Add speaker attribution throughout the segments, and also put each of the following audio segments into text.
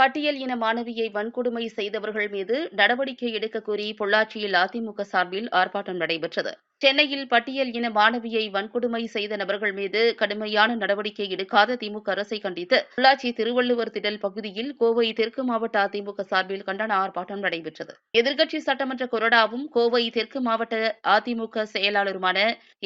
Speaker 1: பட்டியல் இன மாணவியை வன்கொடுமை செய்தவர்கள் மீது நடவடிக்கை எடுக்க கோரி பொள்ளாச்சியில் அதிமுக சார்பில் ஆர்ப்பாட்டம் நடைபெற்றது. சென்னையில் பட்டியல் இன மாணவியை வன்கொடுமை செய்த நபர்கள் மீது கடுமையான நடவடிக்கை எடுக்காத திமுக அரசை கண்டித்து பொள்ளாச்சி திருவள்ளுவர் திடல் பகுதியில் கோவை தெற்கு மாவட்ட அதிமுக சார்பில் கண்டன ஆர்ப்பாட்டம் நடைபெற்றது. எதிர்க்கட்சி சட்டமன்ற கொறடாவும் கோவை தெற்கு மாவட்ட அதிமுக செயலாளருமான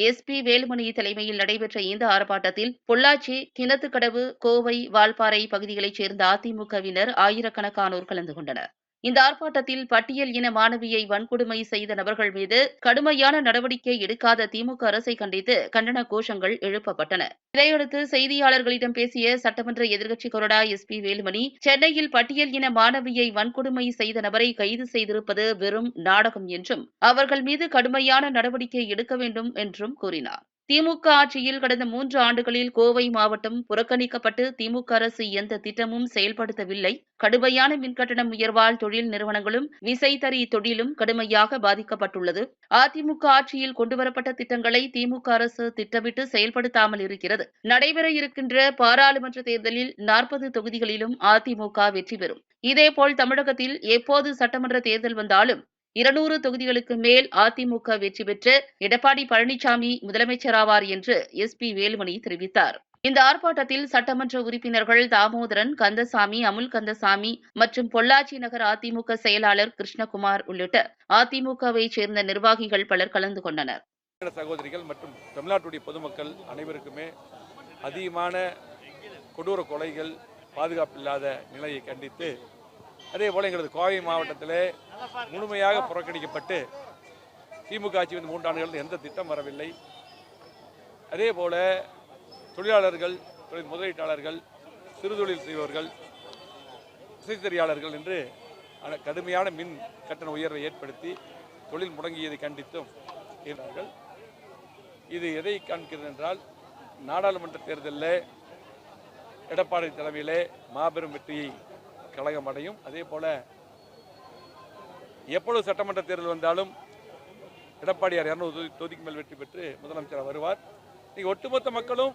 Speaker 1: எஸ் பி வேலுமணி தலைமையில் நடைபெற்ற இந்த ஆர்ப்பாட்டத்தில் பொள்ளாச்சி கிணத்துக்கடவு கோவை வால்பாறை பகுதிகளைச் சேர்ந்த அதிமுகவினர் ஆயிரக்கணக்கானோர் கலந்து கொண்டனர். இந்த ஆர்ப்பாட்டத்தில் பட்டியல் இன மாணவியை வன்கொடுமை செய்த நபர்கள் மீது கடுமையான நடவடிக்கை எடுக்காத திமுக அரசை கண்டித்து கண்டன கோஷங்கள் எழுப்பப்பட்டன. இதையடுத்து செய்தியாளர்களிடம் பேசிய சட்டமன்ற எதிர்க்கட்சி கொறடா எஸ் பி வேலுமணி சென்னையில் பட்டியல் இன மாணவியை வன்கொடுமை செய்த நபரை கைது செய்திருப்பது வெறும் நாடகம் என்றும் அவர்கள் மீது கடுமையான நடவடிக்கை எடுக்க வேண்டும் என்றும் கூறினார். திமுக ஆட்சியில் கடந்த மூன்று ஆண்டுகளில் கோவை மாவட்டம் புறக்கணிக்கப்பட்டு திமுக அரசு எந்த திட்டமும் செயல்படுத்தவில்லை. கடுமையான மின்கட்டணம் உயர்வால் தொழில் நிறுவனங்களும் விசைத்தறி தொழிலும் கடுமையாக பாதிக்கப்பட்டுள்ளது. அதிமுக ஆட்சியில் கொண்டுவரப்பட்ட திட்டங்களை திமுக அரசு திட்டமிட்டு செயல்படுத்தாமல் இருக்கிறது. நடைபெற இருக்கின்ற பாராளுமன்ற தேர்தலில் நாற்பது தொகுதிகளிலும் அதிமுக வெற்றி பெறும். இதேபோல் தமிழகத்தில் எப்போது சட்டமன்ற தேர்தல் வந்தாலும் இருநூறு தொகுதிகளுக்கு மேல் அதிமுக வெற்றி பெற்று எடப்பாடி பழனிசாமி முதலமைச்சராவார் என்று எஸ் பி வேலுமணி தெரிவித்தார். இந்த ஆர்ப்பாட்டத்தில் சட்டமன்ற உறுப்பினர்கள் தாமோதரன் கந்தசாமி அமுல் கந்தசாமி மற்றும் பொள்ளாச்சி நகர் அதிமுக செயலாளர் கிருஷ்ணகுமார் உள்ளிட்ட அதிமுகவை சேர்ந்த நிர்வாகிகள் பலர் கலந்து கொண்டனர்.
Speaker 2: சகோதரிகள் மற்றும் தமிழ்நாட்டுடைய பொதுமக்கள் அனைவருக்குமே அதிகமான கொடூர கொலைகள் பாதுகாப்பில்லாத நிலையை கண்டித்து அதே போல எங்களது கோவை மாவட்டத்திலே முழுமையாக புறக்கணிக்கப்பட்டு திமுக ஆட்சி வந்து மூன்றாண்டுகள் எந்த திட்டம் வரவில்லை. அதே போல தொழிலாளர்கள் தொழில் முதலீட்டாளர்கள் சிறுதொழில் செய்பவர்கள் இசைத்தறியாளர்கள் என்று கடுமையான மின் கட்டண உயர்வை ஏற்படுத்தி தொழில் முடங்கியதை கண்டித்தும் செய்கிறார்கள். இது எதை காண்கிறது என்றால் நாடாளுமன்ற தேர்தலில் எடப்பாடி தலைமையிலே மாபெரும் வெற்றியை கழகம் அடையும் அதே போல எப்பொழுது சட்டமன்ற தேர்தல் வந்தாலும் எடப்பாடியார் இரநூறு தொகுதிக்கு மேல் வெற்றி பெற்று முதலமைச்சராக வருவார். இன்னைக்கு ஒட்டுமொத்த மக்களும்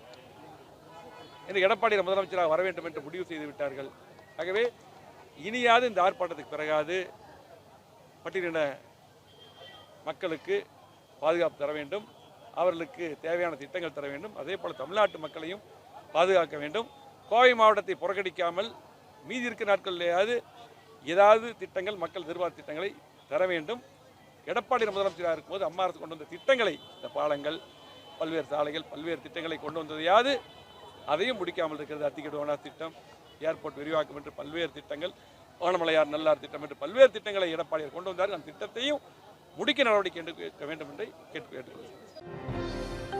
Speaker 2: இந்த எடப்பாடியார் முதலமைச்சராக வர வேண்டும் என்று முடிவு செய்து விட்டார்கள். ஆகவே இனியாவது இந்த ஆர்ப்பாட்டத்துக்கு பிறகாது பட்டியலின மக்களுக்கு பாதுகாப்பு தர வேண்டும். அவர்களுக்கு தேவையான திட்டங்கள் தர வேண்டும். அதே போல் தமிழ்நாட்டு மக்களையும் பாதுகாக்க வேண்டும். கோவை மாவட்டத்தை புறக்கணிக்காமல் மீதி இருக்கிற நாட்களிலேயாவது ஏதாவது திட்டங்கள் மக்கள் நிர்வாக திட்டங்களை தர வேண்டும். எடப்பாடி முதலமைச்சராக இருக்கும்போது அம்மா அரசு கொண்டு வந்த திட்டங்களை இந்த பாலங்கள் பல்வேறு சாலைகள் பல்வேறு திட்டங்களை கொண்டு வந்ததையாவது அதையும் முடிக்காமல் இருக்கிறது அத்திக்கடு ஓனார் திட்டம் ஏர்போர்ட் விரிவாக்கம் என்று பல்வேறு திட்டங்கள் ஓனமலையார் நல்லார் திட்டம் என்று பல்வேறு திட்டங்களை எடப்பாடியார் கொண்டு வந்தார். அந்த திட்டத்தையும் முடிக்க நடவடிக்கை எடுக்க வேண்டும் என்று கேட்டு கேட்டுக்கொள்கிறேன்